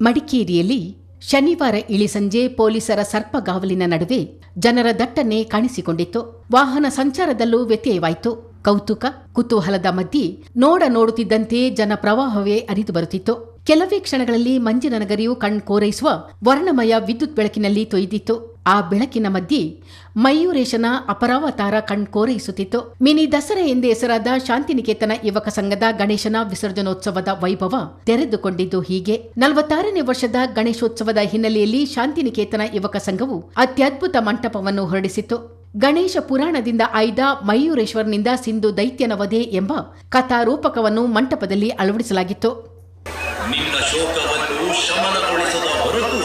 ಮಡಿಕೇರಿಯಲ್ಲಿ ಶನಿವಾರ ಇಳಿಸಂಜೆ ಪೊಲೀಸರ ಸರ್ಪಗಾವಲಿನ ನಡುವೆ ಜನರ ದಟ್ಟಣೆ ಕಾಣಿಸಿಕೊಂಡಿತ್ತು. ವಾಹನ ಸಂಚಾರದಲ್ಲೂ ವ್ಯತ್ಯಯವಾಯಿತು. ಕೌತುಕ, ಕುತೂಹಲದ ಮಧ್ಯೆ ನೋಡ ನೋಡುತ್ತಿದ್ದಂತೆ ಜನಪ್ರವಾಹವೇ ಅರಿದು ಬರುತ್ತಿತ್ತು. ಕೆಲವೇ ಕ್ಷಣಗಳಲ್ಲಿ ಮಂಜಿನ ನಗರಿಯು ಕಣ್ಕೋರೈಸುವ ವರ್ಣಮಯ ವಿದ್ಯುತ್ ಬೆಳಕಿನಲ್ಲಿ ತೊಯ್ದಿತ್ತು. ಆ ಬೆಳಕಿನ ಮಧ್ಯೆ ಮಯೂರೇಶನ ಅಪರಾವತಾರ ಕಣ್ಕೋರೈಸುತ್ತಿತ್ತು ಮಿನಿ ದಸರಾ ಎಂದೇ ಹೆಸರಾದ ಶಾಂತಿನಿಕೇತನ ಯುವಕ ಸಂಘದ ಗಣೇಶನ ವಿಸರ್ಜನೋತ್ಸವದ ವೈಭವ ತೆರೆದುಕೊಂಡಿದ್ದು ಹೀಗೆ. ನಲವತ್ತಾರನೇ ವರ್ಷದ ಗಣೇಶೋತ್ಸವದ ಹಿನ್ನೆಲೆಯಲ್ಲಿ ಶಾಂತಿನಿಕೇತನ ಯುವಕ ಸಂಘವು ಅತ್ಯದ್ಭುತ ಮಂಟಪವನ್ನು ಹೊರಡಿಸಿತ್ತು. ಗಣೇಶ ಪುರಾಣದಿಂದ ಆಯ್ದ ಮಯೂರೇಶ್ವರನಿಂದ ಸಿಂಧು ದೈತ್ಯನ ವಧೆ ಎಂಬ ಕಥಾರೂಪಕವನ್ನು ಮಂಟಪದಲ್ಲಿ ಅಳವಡಿಸಲಾಗಿತ್ತು. ಶಮನಗೊಳಿಸದ ಹೊರತು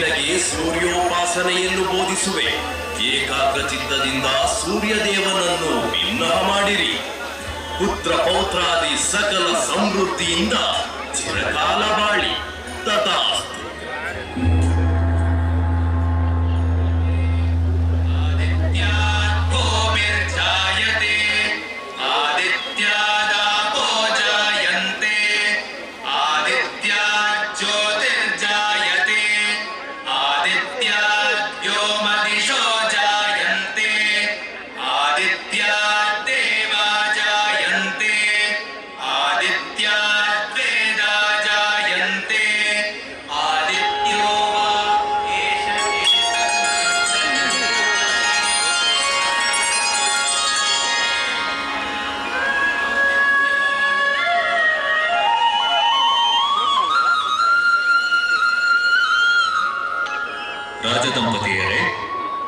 ನಿನಗೆ ಸೂರ್ಯೋಪಾಸನೆಯನ್ನು ಬೋಧಿಸುವೆ. ಏಕಾಗ್ರ ಚಿತ್ತದಿಂದ ಸೂರ್ಯದೇವನನ್ನು ಭಿನ್ನ ಮಾಡಿರಿ. ಪುತ್ರ ಪೌತ್ರಾದಿ ಸಕಲ ಸಮೃದ್ಧಿಯಿಂದ ಚಿರಕಾಲ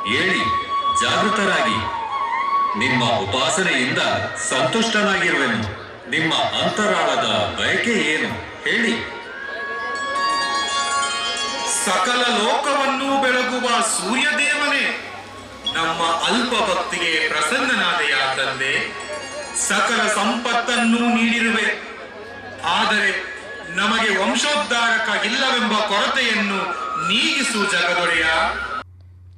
ಏಳಿ ಜಾಗೃತರಾಗಿ. ನಿಮ್ಮ ಉಪಾಸನೆಯಿಂದ ಸಂತುಷ್ಟನಾಗಿರುವೆನು. ನಿಮ್ಮ ಅಂತರಾಳದ ಬಯಕೆ ಏನು? ಹೇಳಿ. ಸಕಲ ಲೋಕವನ್ನು ಬೆಳಗುವ ಸೂರ್ಯದೇವನೇ, ನಮ್ಮ ಅಲ್ಪ ಭಕ್ತಿಗೆ ಪ್ರಸನ್ನನಾದೆಯ ತಂದೆ? ಸಕಲ ಸಂಪತ್ತನ್ನು ನೀಡಿರುವೆ. ಆದರೆ ನಮಗೆ ವಂಶೋದ್ಧಾರಕ ಇಲ್ಲವೆಂಬ ಕೊರತೆಯನ್ನು ನೀಗಿಸು ಜಗದೊಡೆಯ?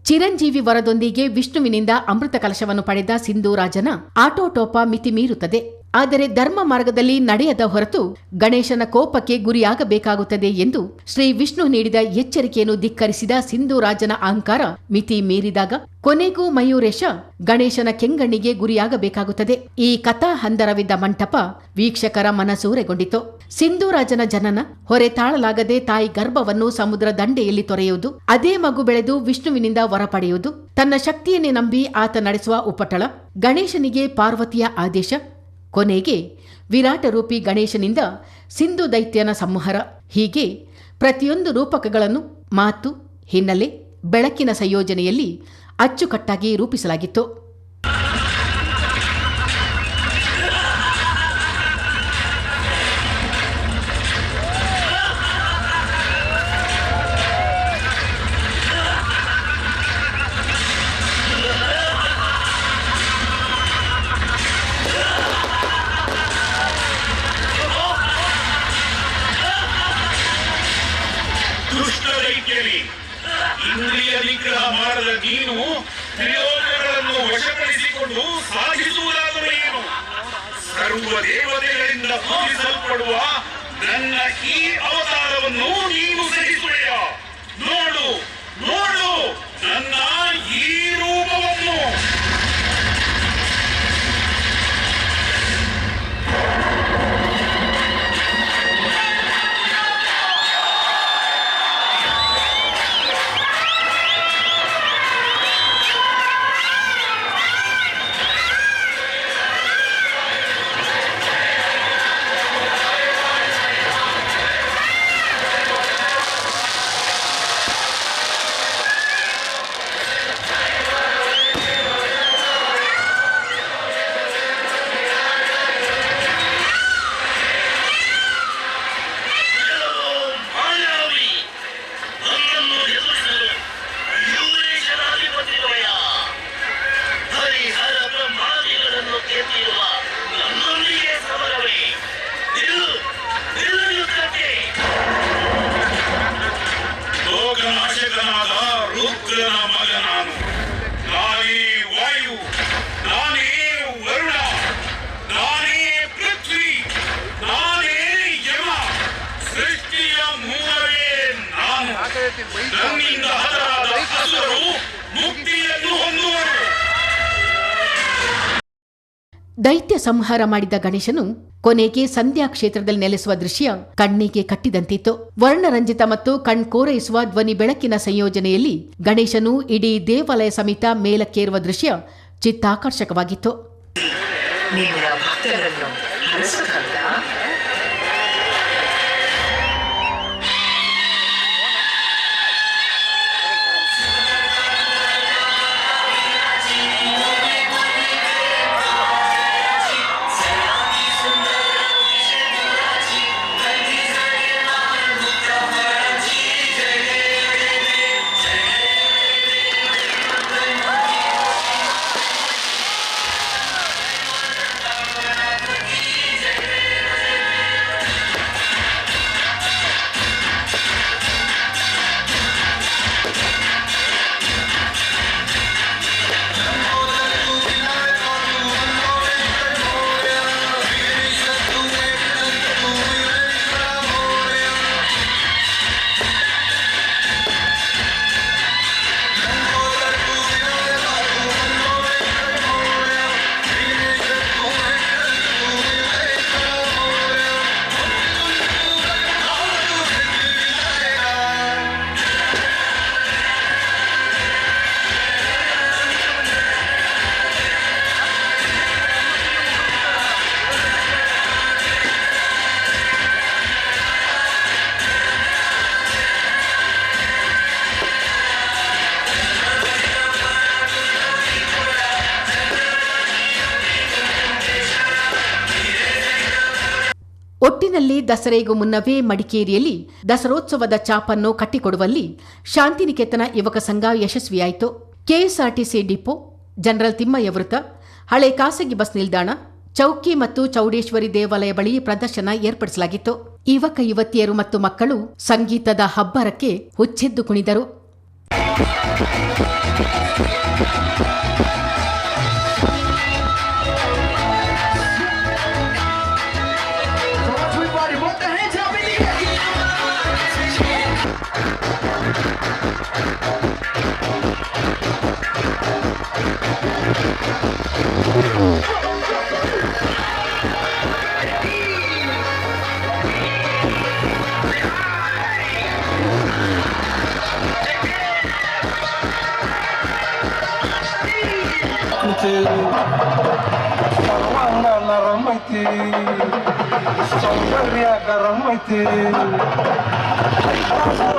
ಚಿರಂಜೀವಿ ವರದೊಂದಿಗೆ ವಿಷ್ಣುವಿನಿಂದ ಅಮೃತ ಕಲಶವನ್ನು ಪಡೆದ ಸಿಂಧೂರಾಜನ ಆಟೋಟೋಪ ಮಿತಿ ಮೀರುತ್ತದೆ ಆದರೆ ಧರ್ಮ ಮಾರ್ಗದಲ್ಲಿ ನಡೆಯದ ಹೊರತು ಗಣೇಶನ ಕೋಪಕ್ಕೆ ಗುರಿಯಾಗಬೇಕಾಗುತ್ತದೆ ಎಂದು ಶ್ರೀ ವಿಷ್ಣು ನೀಡಿದ ಎಚ್ಚರಿಕೆಯನ್ನು ಧಿಕ್ಕರಿಸಿದ ಸಿಂಧೂರಾಜನ ಅಹಂಕಾರ ಮಿತಿ ಮೀರಿದಾಗ ಕೊನೆಗೂ ಮಯೂರೇಶ ಗಣೇಶನ ಕೆಂಗಣ್ಣಿಗೆ ಗುರಿಯಾಗಬೇಕಾಗುತ್ತದೆ. ಈ ಕಥಾ ಹಂದರವಿದ್ದ ಮಂಟಪ ವೀಕ್ಷಕರ ಮನಸೂರೆಗೊಂಡಿತು ಸಿಂಧೂರಾಜನ ಜನನ ಹೊರೆ ತಾಳಲಾಗದೆ ತಾಯಿ ಗರ್ಭವನ್ನು ಸಮುದ್ರ ದಂಡೆಯಲ್ಲಿ ತೊರೆಯುವುದು, ಅದೇ ಮಗು ಬೆಳೆದು ವಿಷ್ಣುವಿನಿಂದ ವರ ತನ್ನ ಶಕ್ತಿಯನ್ನೇ ನಂಬಿ ಆತ ನಡೆಸುವ ಉಪಟಳ, ಗಣೇಶನಿಗೆ ಪಾರ್ವತಿಯ ಆದೇಶ ಕೊನೆಗೆ ವಿರಾಟ ರೂಪಿ ಗಣೇಶನಿಂದ ಸಿಂಧು ದೈತ್ಯನ ಸಂಹಾರ. ಹೀಗೆ ಪ್ರತಿಯೊಂದು ರೂಪಕಗಳನ್ನು ಮಾತು, ಹಿನ್ನೆಲೆ, ಬೆಳಕಿನ ಸಂಯೋಜನೆಯಲ್ಲಿ ಅಚ್ಚುಕಟ್ಟಾಗಿ ರೂಪಿಸಲಾಗಿತ್ತು. ದೈತ್ಯರಿ ಇಂದ್ರಿಯ ನಿಗ್ರಹ ಮಾಡದ ನೀನು ತ್ರಿಲೋಕಗಳನ್ನು ವಶಪಡಿಸಿಕೊಂಡು ಸಾಧಿಸುವುದಾದರೂ ಏನು? ಸರ್ವ ದೇವತೆಗಳಿಂದ ಪೂಜಿಸಲ್ಪಡುವ ನನ್ನ ಈ ಅವತಾರವನ್ನು ನೀನು ಸಹಿಸುವೆಯ? ದೈತ್ಯ ಸಂಹಾರ ಮಾಡಿದ ಗಣೇಶನು ಕೊನೆಗೆ ಸಂಧ್ಯಾ ಕ್ಷೇತ್ರದಲ್ಲಿ ನೆಲೆಸುವ ದೃಶ್ಯ ಕಣ್ಣಿಗೆ ಕಟ್ಟಿದಂತಿತ್ತು. ವರ್ಣರಂಜಿತ ಮತ್ತು ಕಣ್ಕೋರೈಸುವ ಧ್ವನಿ ಬೆಳಕಿನ ಸಂಯೋಜನೆಯಲ್ಲಿ ಗಣೇಶನು ಇಡೀ ದೇವಾಲಯ ಸಮೇತ ಮೇಲಕ್ಕೇರುವ ದೃಶ್ಯ ಚಿತ್ತಾಕರ್ಷಕವಾಗಿತ್ತು. ಒಟ್ಟಿನಲ್ಲಿ ದಸರೆಗೂ ಮುನ್ನವೇ ಮಡಿಕೇರಿಯಲ್ಲಿ ದಸರೋತ್ಸವದ ಚಾಪನ್ನು ಕಟ್ಟಿಕೊಡುವಲ್ಲಿ ಶಾಂತಿನಿಕೇತನ ಯುವಕ ಸಂಘ ಯಶಸ್ವಿಯಾಯಿತು. ಕೆಎಸ್ಆರ್ಟಿಸಿ ಡಿಪೋ, ಜನರಲ್ ತಿಮ್ಮಯ್ಯ ವೃತ್ತ, ಹಳೆ ಖಾಸಗಿ ಬಸ್ ನಿಲ್ದಾಣ, ಚೌಕಿ ಮತ್ತು ಚೌಡೇಶ್ವರಿ ದೇವಾಲಯ ಬಳಿ ಪ್ರದರ್ಶನ ಏರ್ಪಡಿಸಲಾಗಿತ್ತು. ಯುವಕ, ಯುವತಿಯರು ಮತ್ತು ಮಕ್ಕಳು ಸಂಗೀತದ ಹಬ್ಬರಕ್ಕೆ ಹುಚ್ಚೆದ್ದು ಕುಣಿದರು. గరమైతే సౌందర్య గరమైతే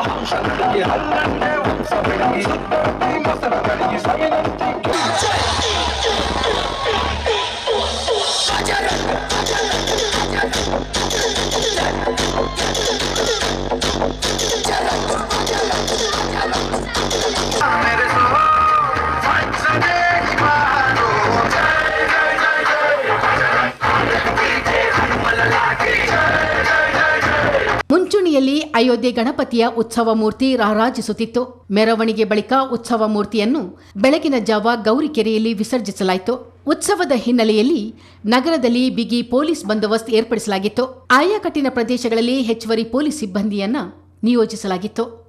హంస నడిగి హల్లంటే వంశ పెరిగి సత్తీ మసల కడిగి ಅಯೋಧ್ಯೆ ಗಣಪತಿಯ ಉತ್ಸವ ಮೂರ್ತಿ ರಾರಾಜಿಸುತ್ತಿತ್ತು. ಮೆರವಣಿಗೆ ಬಳಿಕ ಉತ್ಸವ ಮೂರ್ತಿಯನ್ನು ಬೆಳಗಿನ ಜಾವ ಗೌರಿಕೆರೆಯಲ್ಲಿ ವಿಸರ್ಜಿಸಲಾಯಿತು. ಉತ್ಸವದ ಹಿನ್ನೆಲೆಯಲ್ಲಿ ನಗರದಲ್ಲಿ ಬಿಗಿ ಪೊಲೀಸ್ ಬಂದೋಬಸ್ತ್ ಏರ್ಪಡಿಸಲಾಗಿತ್ತು. ಆಯಾಕಟ್ಟಿನ ಪ್ರದೇಶಗಳಲ್ಲಿ ಹೆಚ್ಚುವರಿ ಪೊಲೀಸ್ ಸಿಬ್ಬಂದಿಯನ್ನ ನಿಯೋಜಿಸಲಾಗಿತ್ತು.